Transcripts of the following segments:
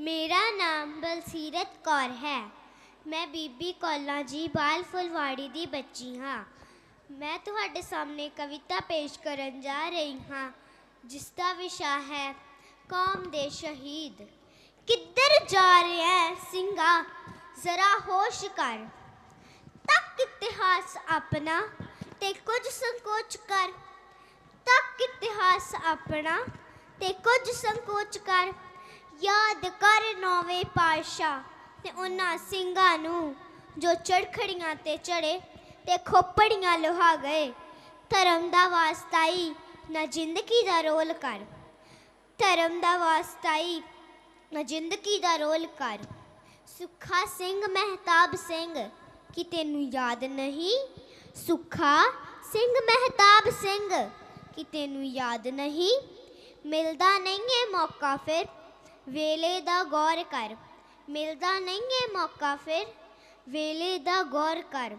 ਮੇਰਾ ਨਾਮ ਬਲਸੀਰਤ ਕੌਰ ਹੈ। ਮੈਂ ਬੀਬੀ ਕੌਲਾਂ ਜੀ ਬਾਲ ਫੁਲਵਾੜੀ ਦੀ ਬੱਚੀ ਹਾਂ। ਮੈਂ ਤੁਹਾਡੇ ਸਾਹਮਣੇ ਕਵਿਤਾ ਪੇਸ਼ ਕਰਨ ਜਾ ਰਹੀ ਹਾਂ, ਜਿਸ ਦਾ ਵਿਸ਼ਾ ਹੈ ਕੌਮ ਦੇ ਸ਼ਹੀਦ। ਕਿੱਧਰ ਜਾ ਰਿਹਾ ਹੈ ਸਿੰਘਾ? ਜ਼ਰਾ ਹੋਸ਼ ਕਰ। ਤੱਕ ਇਤਿਹਾਸ ਆਪਣਾ ਤੇ ਕੁਝ ਸੰਕੋਚ ਕਰ। ਤੱਕ ਇਤਿਹਾਸ ਆਪਣਾ ਤੇ ਕੁਝ ਸੰਕੋਚ ਕਰ। ਯਾਦ ਕਰ ਨੌਵੇਂ ਪਾਤਸ਼ਾਹ ਤੇ ਉਹਨਾਂ ਸਿੰਘਾਂ ਨੂੰ ਜੋ ਚੜਖੜੀਆਂ ਤੇ ਚੜੇ ਤੇ ਖੋਪੜੀਆਂ ਲੋਹਾ ਗਏ। ਧਰਮ ਦਾ ਵਾਸਤਾਈ ਨਾ ਜ਼ਿੰਦਗੀ ਦਾ ਰੋਲ ਕਰ। ਧਰਮ ਦਾ ਵਾਸਤਾਈ ਨਾ ਜ਼ਿੰਦਗੀ ਦਾ ਰੋਲ ਕਰ। ਸੁੱਖਾ ਸਿੰਘ ਮਹਿਤਾਬ ਸਿੰਘ, ਕੀ ਤੈਨੂੰ ਯਾਦ ਨਹੀਂ? ਸੁੱਖਾ ਸਿੰਘ ਮਹਿਤਾਬ ਸਿੰਘ, ਕੀ ਤੈਨੂੰ ਯਾਦ ਨਹੀਂ? ਮਿਲਦਾ ਨਹੀਂ ਏ ਮੌਕਾ ਫਿਰ। ਵੇਲੇ ਦਾ ਗੌਰ ਕਰ। ਮਿਲਦਾ ਨਹੀਂ ਏ ਮੌਕਾ ਫਿਰ, ਵੇਲੇ ਦਾ ਗੌਰ ਕਰ।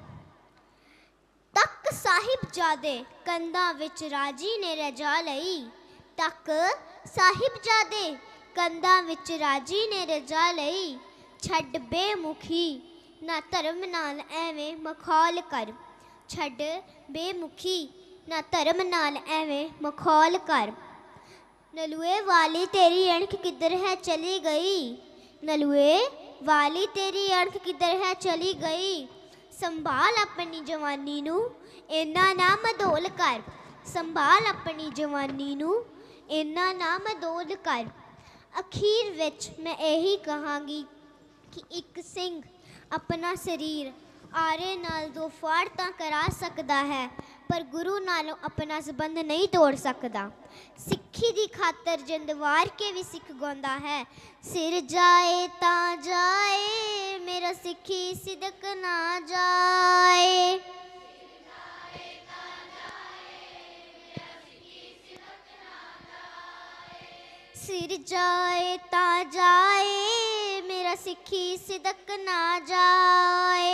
ਤੱਕ ਸਾਹਿਬਜ਼ਾਦੇ ਕੰਧਾਂ ਵਿੱਚ ਰਾਜੀ ਨੇ ਰਜਾ ਲਈ। ਤੱਕ ਸਾਹਿਬਜ਼ਾਦੇ ਕੰਧਾਂ ਵਿੱਚ ਰਾਜੀ ਨੇ ਰਜਾ ਲਈ। ਛੱਡ ਬੇਮੁਖੀ ਨਾ ਧਰਮ ਨਾਲ ਐਵੇਂ ਮਖੌਲ ਕਰ। ਛੱਡ ਬੇਮੁਖੀ ਨਾ ਧਰਮ ਨਾਲ ਐਵੇਂ ਮਖੌਲ ਕਰ। ਨਲੂਏ ਵਾਲੀ ਤੇਰੀ ਅਣਖ ਕਿੱਧਰ ਹੈ ਚਲੀ ਗਈ ਨਲੂਏ ਵਾਲੀ ਤੇਰੀ ਅਣਖ ਕਿੱਧਰ ਹੈ ਚਲੀ ਗਈ ਸੰਭਾਲ ਆਪਣੀ ਜਵਾਨੀ ਨੂੰ ਇੰਨਾ ਨਾ ਮਧੋਲ ਕਰ ਸੰਭਾਲ ਆਪਣੀ ਜਵਾਨੀ ਨੂੰ ਇੰਨਾ ਨਾ ਮਧੋਲ ਕਰ ਅਖੀਰ ਵਿੱਚ ਮੈਂ ਇਹੀ ਕਹਾਂਗੀ ਕਿ ਇੱਕ ਸਿੰਘ ਆਪਣਾ ਸਰੀਰ ਆਰੇ ਨਾਲ ਦੋ ਫਾੜ ਤਾਂ ਕਰਾ ਸਕਦਾ ਹੈ ਪਰ ਗੁਰੂ ਨਾਲੋਂ ਆਪਣਾ ਸੰਬੰਧ ਨਹੀਂ ਤੋੜ ਸਕਦਾ। ਸਿੱਖੀ ਦੀ ਖਾਤਰ ਜਿੰਦ ਵਾਰ ਕੇ ਵੀ ਸਿੱਖ ਗਾਉਂਦਾ ਹੈ। ਸਿਰ ਜਾਏ ਤਾਂ ਜਾਏ, ਮੇਰਾ ਸਿੱਖੀ ਸਿਦਕ ਨਾ ਜਾਏ। ਸਿਰ ਜਾਏ ਤਾਂ ਜਾਏ, ਮੇਰਾ ਸਿੱਖੀ ਸਿਦਕ ਨਾ ਜਾਏ।